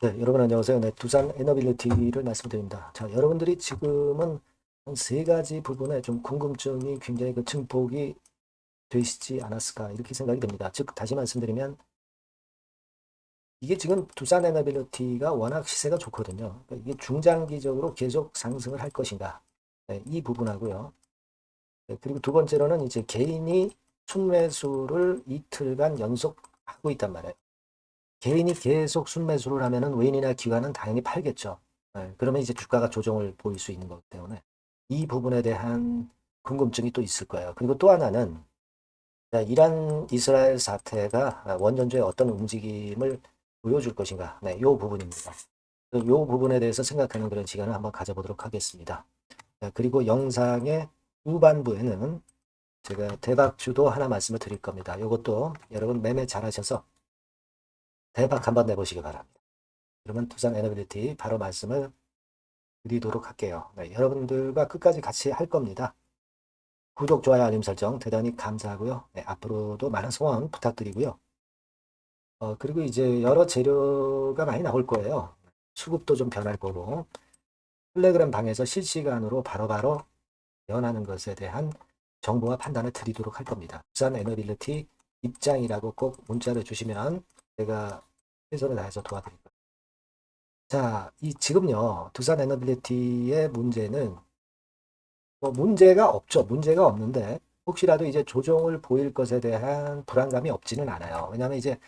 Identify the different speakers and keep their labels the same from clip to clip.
Speaker 1: 네, 여러분 안녕하세요. 네, 두산 에너빌리티를 말씀드립니다. 자, 여러분들이 지금은 한 세 가지 부분에 좀 궁금증이 굉장히 그 증폭이 되시지 않았을까 이렇게 생각이 듭니다. 즉 다시 말씀드리면 이게 지금 두산 에너빌리티가 워낙 시세가 좋거든요. 그러니까 이게 중장기적으로 계속 상승을 할 것인가 네, 이 부분하고요. 네, 그리고 두 번째로는 이제 개인이 순매수를 이틀간 연속 하고 있단 말이에요. 개인이 계속 순매수를 하면은 외인이나 기관은 당연히 팔겠죠. 네, 그러면 이제 주가가 조정을 보일 수 있는 거기 때문에 이 부분에 대한 궁금증이 또 있을 거예요. 그리고 또 하나는 자, 이란 이스라엘 사태가 원전주의 어떤 움직임을 보여줄 것인가. 네, 요 부분입니다. 그요 부분에 대해서 생각하는 그런 시간을 한번 가져보도록 하겠습니다. 자, 그리고 영상의 후반부에는 제가 대박 주도 하나 말씀을 드릴 겁니다. 요것도 여러분 매매 잘하셔서 대박 한번 내보시기 바랍니다. 그러면 두산 에너빌리티 바로 말씀을 드리도록 할게요. 네, 여러분들과 끝까지 같이 할 겁니다. 구독, 좋아요, 알림 설정 대단히 감사하고요. 네, 앞으로도 많은 소원 부탁드리고요. 어, 그리고 이제 여러 재료가 많이 나올 거예요. 수급도 좀 변할 거고 텔레그램 방에서 실시간으로 바로바로 변하는 것에 대한 정보와 판단을 드리도록 할 겁니다. 두산 에너빌리티 입장이라고 꼭 문자를 주시면 제가 최선을 다해서 도와드릴 거예요. 자, 이 지금요 두산 에너빌리티의 문제는 뭐 문제가 없죠. 문제가 없는데 혹시라도 이제 조정을 보일 것에 대한 불안감이 없지는 않아요. 왜냐하면 이제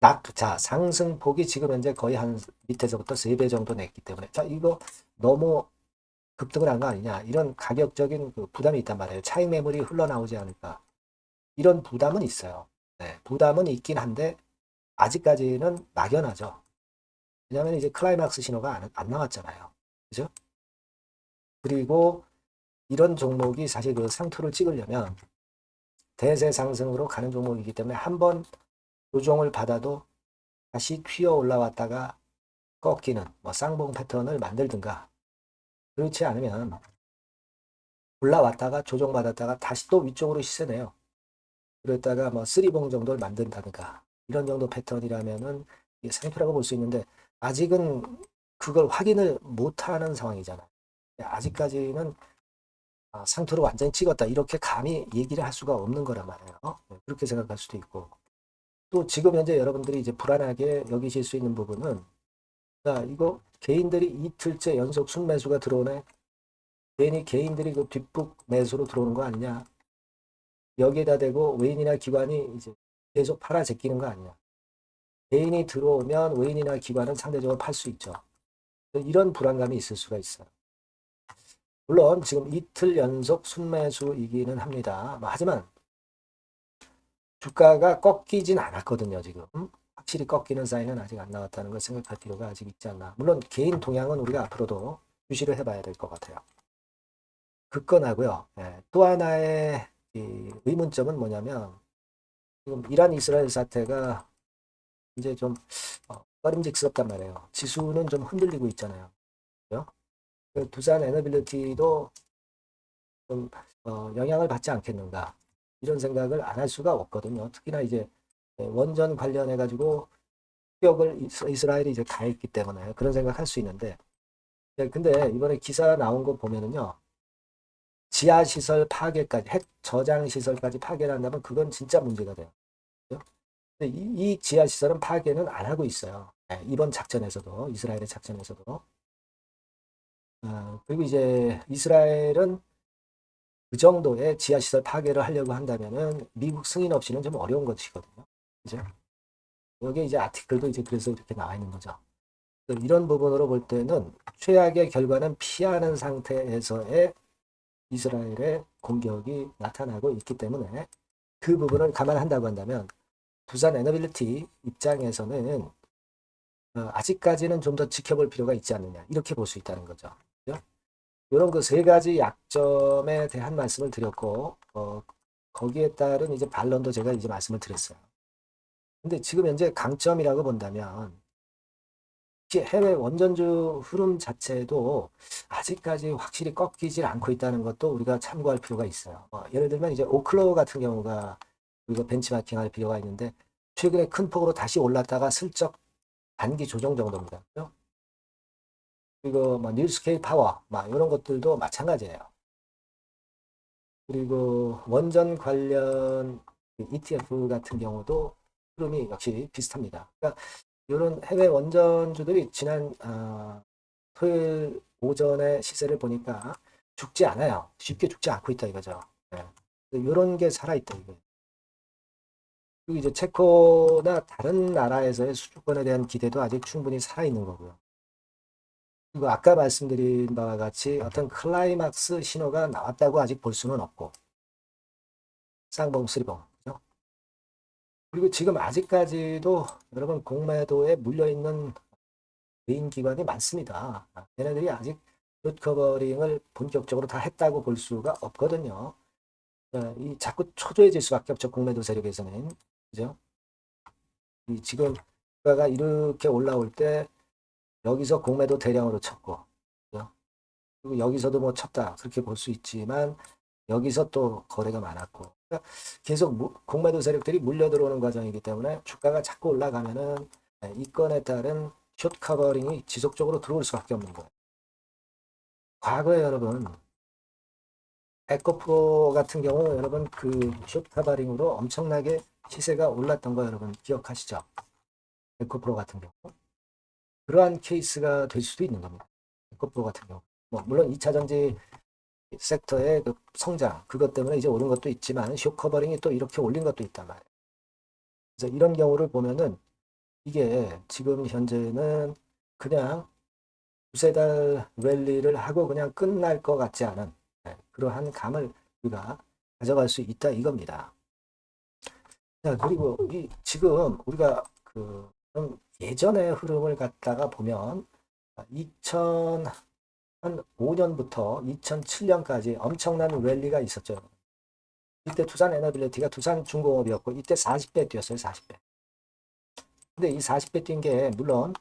Speaker 1: 낙, 자, 상승폭이 지금 현재 거의 한 밑에서부터 3배 정도 냈기 때문에 자, 이거 너무 급등을 한 거 아니냐. 이런 가격적인 그 부담이 있단 말이에요. 차익 매물이 흘러나오지 않을까. 이런 부담은 있어요. 네, 부담은 있긴 한데 아직까지는 막연하죠. 왜냐하면 이제 클라이막스 신호가 안, 안 나왔잖아요. 그죠? 그리고 이런 종목이 사실 그 상투를 찍으려면 대세 상승으로 가는 종목이기 때문에 한 번 조정을 받아도 다시 튀어 올라왔다가 꺾이는 뭐 쌍봉 패턴을 만들든가 그렇지 않으면 올라왔다가 조정받았다가 다시 또 위쪽으로 시세내요. 그랬다가 뭐 쓰리봉 정도를 만든다든가 이런 정도 패턴이라면은 상표라고 볼 수 있는데 아직은 그걸 확인을 못하는 상황이잖아요. 아직까지는 아, 상투를 완전히 찍었다 이렇게 감히 얘기를 할 수가 없는 거란 말이에요. 네, 그렇게 생각할 수도 있고 또 지금 현재 여러분들이 이제 불안하게 여기실 수 있는 부분은 자 이거 개인들이 이틀째 연속 순매수가 들어오네. 괜히 개인들이 그 뒷북 매수로 들어오는 거 아니냐. 여기에다 대고 외인이나 기관이 이제 계속 팔아 제끼는 거 아니냐. 개인이 들어오면 외인이나 기관은 상대적으로 팔 수 있죠. 이런 불안감이 있을 수가 있어요. 물론 지금 이틀 연속 순매수이기는 합니다. 뭐 하지만 주가가 꺾이진 않았거든요, 지금. 확실히 꺾이는 사인은 아직 안 나왔다는 걸 생각할 필요가 아직 있지 않나. 물론 개인 동향은 우리가 앞으로도 유지를 해봐야 될 것 같아요. 급건하고요. 예, 또 하나의 이 의문점은 뭐냐면 지금 이란 이스라엘 사태가 이제 좀 어, 꺼림직스럽단 말이에요. 지수는 좀 흔들리고 있잖아요. 그 두산 에너빌리티도 좀 어, 영향을 받지 않겠는가 이런 생각을 안 할 수가 없거든요. 특히나 이제 원전 관련해 가지고 격을 이스라엘이 이제 가했기 때문에 그런 생각할 수 있는데 네, 근데 이번에 기사 나온 거 보면은요 지하 시설 파괴까지 핵 저장 시설까지 파괴를 한다면 그건 진짜 문제가 돼요. 근데 이, 이 지하 시설은 파괴는 안 하고 있어요. 네, 이번 작전에서도 이스라엘의 작전에서도 어, 그리고 이제 이스라엘은 그 정도의 지하 시설 파괴를 하려고 한다면은 미국 승인 없이는 좀 어려운 것이거든요. 그죠? 여기 이제 아티클도 이제 그래서 이렇게 나와 있는 거죠. 이런 부분으로 볼 때는 최악의 결과는 피하는 상태에서의 이스라엘의 공격이 나타나고 있기 때문에 그 부분을 감안한다고 한다면 부산 에너빌리티 입장에서는 어, 아직까지는 좀 더 지켜볼 필요가 있지 않느냐 이렇게 볼 수 있다는 거죠. 그죠? 이런 그 세 가지 약점에 대한 말씀을 드렸고 어, 거기에 따른 이제 반론도 제가 이제 말씀을 드렸어요. 근데 지금 현재 강점이라고 본다면 해외 원전주 흐름 자체도 아직까지 확실히 꺾이질 않고 있다는 것도 우리가 참고할 필요가 있어요. 어, 예를 들면 이제 오클로 같은 경우가 우리가 벤치마킹 할 필요가 있는데 최근에 큰 폭으로 다시 올랐다가 슬쩍 단기 조정 정도입니다. 그죠? 그리고 뭐 뉴스케이 파워, 막 이런 것들도 마찬가지예요. 그리고 원전 관련 ETF 같은 경우도 흐름이 역시 비슷합니다. 그러니까 이런 해외 원전주들이 지난 아, 토요일 오전에 시세를 보니까 죽지 않아요. 쉽게 죽지 않고 있다 이거죠. 이런 게 살아있다 이거예요. 그리고 이제 체코나 다른 나라에서의 수주권에 대한 기대도 아직 충분히 살아있는 거고요. 그리고 아까 말씀드린 바와 같이 어떤 클라이막스 신호가 나왔다고 아직 볼 수는 없고 쌍봉, 쓰리봉 그리고 지금 아직까지도 여러분 공매도에 물려있는 개인 기관이 많습니다. 얘네들이 아직 숏 커버링을 본격적으로 다 했다고 볼 수가 없거든요. 어, 이 자꾸 초조해질 수밖에 없죠. 공매도 세력에서는. 그죠? 이 지금 주가가 이렇게 올라올 때 여기서 공매도 대량으로 쳤고 그죠? 그리고 여기서도 뭐 쳤다 그렇게 볼 수 있지만 여기서 또 거래가 많았고 계속 무- 공매도 세력들이 물려 들어오는 과정이기 때문에 주가가 자꾸 올라가면은 네, 이 건에 따른 숏 커버링이 지속적으로 들어올 수밖에 없는 거예요. 과거에 여러분 에코프로 같은 경우 여러분 그숏 커버링으로 엄청나게 시세가 올랐던 거 여러분 기억하시죠? 에코프로 같은 경우 그러한 케이스가 될 수도 있는 겁니다. 에코프로 같은 경우 뭐 물론 2차 전지 섹터의 그 성장 그것 때문에 이제 오른 것도 있지만 숏 커버링이 또 이렇게 올린 것도 있단 말이에요. 그래서 이런 경우를 보면은 이게 지금 현재는 그냥 두세 달 랠리를 하고 그냥 끝날 것 같지 않은 네, 그러한 감을 우리가 가져갈 수 있다 이겁니다. 자, 그리고 이 지금 우리가 그좀 예전의 흐름을 갖다가 보면 2005년부터 2007년까지 엄청난 랠리가 있었죠. 이때 두산 에너빌리티가 두산 중공업이었고 이때 40배 뛰었어요. 40배. 근데 이 40배 뛴 게 물론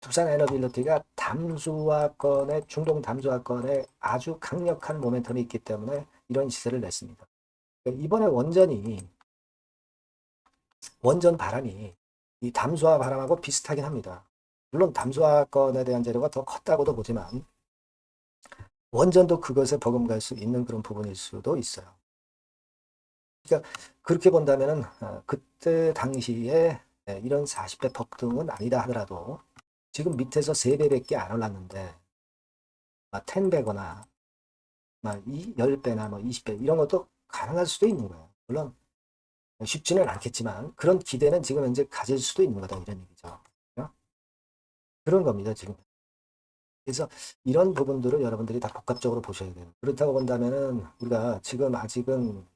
Speaker 1: 두산 에너빌리티가 담수화권의 중동 담수화권에 아주 강력한 모멘텀이 있기 때문에 이런 시세를 냈습니다. 이번에 원전이 원전 바람이 이 담수화 바람하고 비슷하긴 합니다. 물론 담수화권에 대한 재료가 더 컸다고도 보지만 원전도 그것에 버금갈 수 있는 그런 부분일 수도 있어요. 그러니까 그렇게 본다면은 어, 그때 당시에 예, 이런 40배 폭등은 아니다 하더라도 지금 밑에서 3배밖에 안 올랐는데 막 10배거나 막 10배나 뭐 20배 이런 것도 가능할 수도 있는 거예요. 물론 쉽지는 않겠지만 그런 기대는 지금 현재 가질 수도 있는 거다 이런 얘기죠. 그런 겁니다 지금. 그래서 이런 부분들을 여러분들이 다 복합적으로 보셔야 돼요. 그렇다고 본다면은 우리가 지금 아직은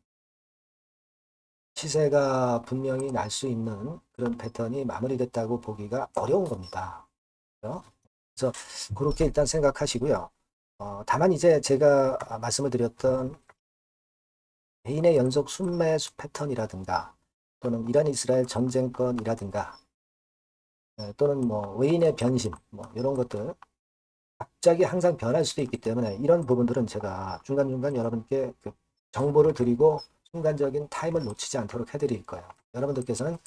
Speaker 1: 시세가 분명히 날 수 있는 그런 패턴이 마무리됐다고 보기가 어려운 겁니다. 그래서 그렇게 일단 생각하시고요. 어, 다만 이제 제가 말씀을 드렸던 개인의 연속 순매수 패턴이라든가 또는 이란 이스라엘 전쟁권이라든가 예, 또는 뭐 외인의 변심 뭐 이런 것들 갑자기 항상 변할 수도 있기 때문에 이런 부분들은 제가 중간중간 여러분께 그 정보를 드리고 순간적인 타임을 놓치지 않도록 해드릴 거예요. 여러분들께서는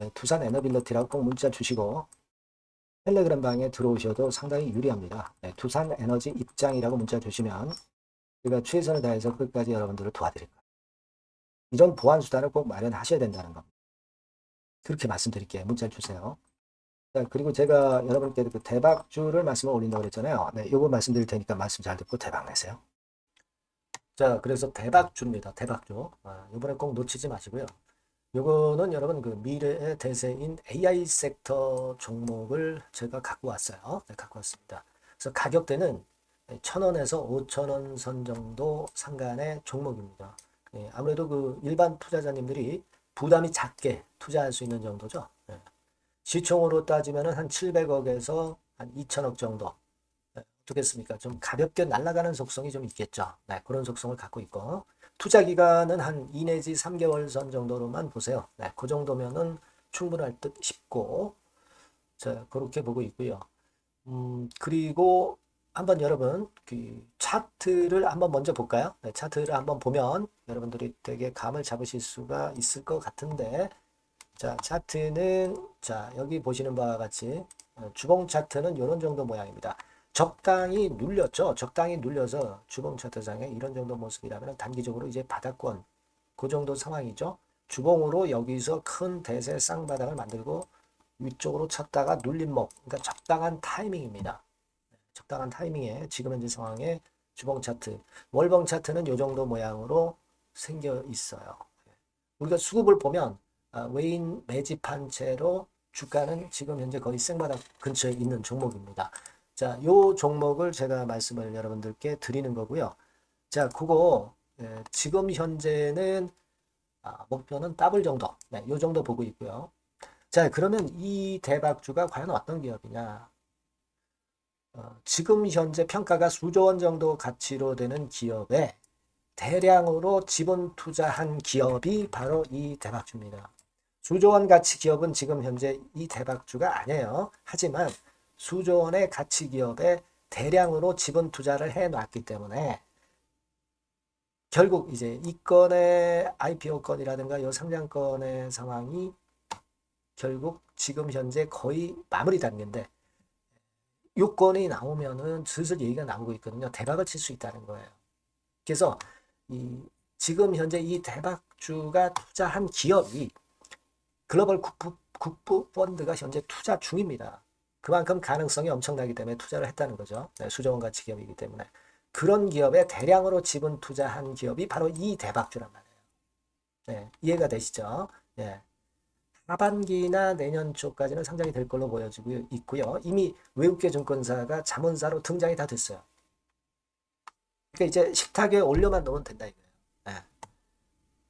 Speaker 1: 예, 두산 에너빌리티라고 꼭 문자 주시고 텔레그램 방에 들어오셔도 상당히 유리합니다. 네, 두산 에너지 입장이라고 문자 주시면 제가 최선을 다해서 끝까지 여러분들을 도와드릴 거예요. 이런 보안 수단을 꼭 마련하셔야 된다는 겁니다. 그렇게 말씀드릴게요. 문자 주세요. 자, 그리고 제가 여러분께 그 대박주를 말씀을 올린다고 그랬잖아요. 네, 요거 말씀드릴 테니까 말씀 잘 듣고 대박 내세요. 자, 그래서 대박주입니다. 대박주. 아, 요번에 꼭 놓치지 마시고요. 요거는 여러분 그 미래의 대세인 AI 섹터 종목을 제가 갖고 왔어요. 네, 갖고 왔습니다. 그래서 가격대는 1,000원에서 5,000원 선 정도 상간의 종목입니다. 예, 아무래도 그 일반 투자자님들이 부담이 작게 투자할 수 있는 정도죠. 예. 시총으로 따지면 한 700억에서 한 2천억 정도. 예, 어떻겠습니까? 좀 가볍게 날아가는 속성이 좀 있겠죠. 네, 그런 속성을 갖고 있고. 투자 기간은 한 2 내지 3개월 선 정도로만 보세요. 네, 그 정도면은 충분할 듯 싶고. 자, 그렇게 보고 있고요. 음, 그리고 한번 여러분 그 차트를 한번 먼저 볼까요? 네, 차트를 한번 보면 여러분들이 되게 감을 잡으실 수가 있을 것 같은데 자, 차트는 자, 여기 보시는 바와 같이 어, 주봉 차트는 이런 정도 모양입니다. 적당히 눌렸죠. 적당히 눌려서 주봉 차트상에 이런 정도 모습이라면 단기적으로 이제 바닥권 그 정도 상황이죠. 주봉으로 여기서 큰 대세 쌍바닥을 만들고 위쪽으로 쳤다가 눌림목 그러니까 적당한 타이밍입니다. 적당한 타이밍에 지금 현재 상황에 주봉 차트, 월봉 차트는 이 정도 모양으로 생겨 있어요. 우리가 수급을 보면 아, 외인 매집한 채로 주가는 지금 현재 거의 생바닥 근처에 있는 종목입니다. 자, 요 종목을 제가 말씀을 여러분들께 드리는 거고요. 자, 그거 예, 지금 현재는 아, 목표는 더블 정도, 네, 요 정도 보고 있고요. 자, 그러면 이 대박주가 과연 어떤 기업이냐? 어, 지금 현재 평가가 수조 원 정도 가치로 되는 기업에 대량으로 지분 투자한 기업이 바로 이 대박주입니다. 수조 원 가치 기업은 지금 현재 이 대박주가 아니에요. 하지만 수조 원의 가치 기업에 대량으로 지분 투자를 해 놨기 때문에 결국 이제 이 건의 IPO 건이라든가 요 상장건의 상황이 결국 지금 현재 거의 마무리 단계인데 요건이 나오면은 슬슬 얘기가 나오고 있거든요. 대박을 칠 수 있다는 거예요. 그래서 이 지금 현재 이 대박주가 투자한 기업이 글로벌 국부, 국부 펀드가 현재 투자 중입니다. 그만큼 가능성이 엄청나기 때문에 투자를 했다는 거죠. 네, 수조원 가치 기업이기 때문에. 그런 기업에 대량으로 지분 투자한 기업이 바로 이 대박주란 말이에요. 네, 이해가 되시죠? 네. 하반기나 내년 초까지는 상장이 될 걸로 보여지고 있고요. 이미 외국계 증권사가 자문사로 등장이 다 됐어요. 그러니까 이제 식탁에 올려만 놓으면 된다 이거예요.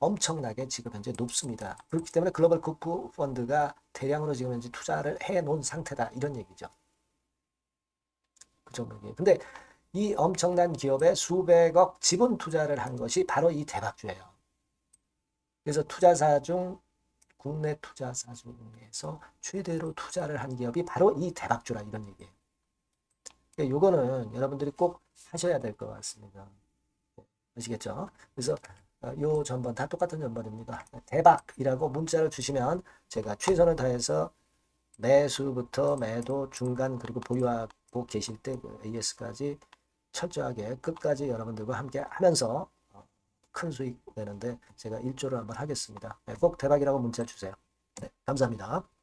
Speaker 1: 엄청나게 지금 현재 높습니다. 그렇기 때문에 글로벌 국부 펀드가 대량으로 지금 현재 투자를 해 놓은 상태다. 이런 얘기죠. 그 정도예요. 근데 이 엄청난 기업에 수백억 지분 투자를 한 것이 바로 이 대박주예요. 그래서 투자사 중 국내 투자사 중에서 최대로 투자를 한 기업이 바로 이 대박주라 이런 얘기예요. 그러니까 요거는 여러분들이 꼭 하셔야 될 것 같습니다. 아시겠죠? 그래서 어, 요 전번 다 똑같은 전번입니다. 대박이라고 문자를 주시면 제가 최선을 다해서 매수부터 매도 중간 그리고 보유하고 계실 때그 AS까지 철저하게 끝까지 여러분들과 함께 하면서 어, 큰 수익 내는데 제가 일조를 한번 하겠습니다. 네, 꼭 대박이라고 문자 주세요. 네, 감사합니다.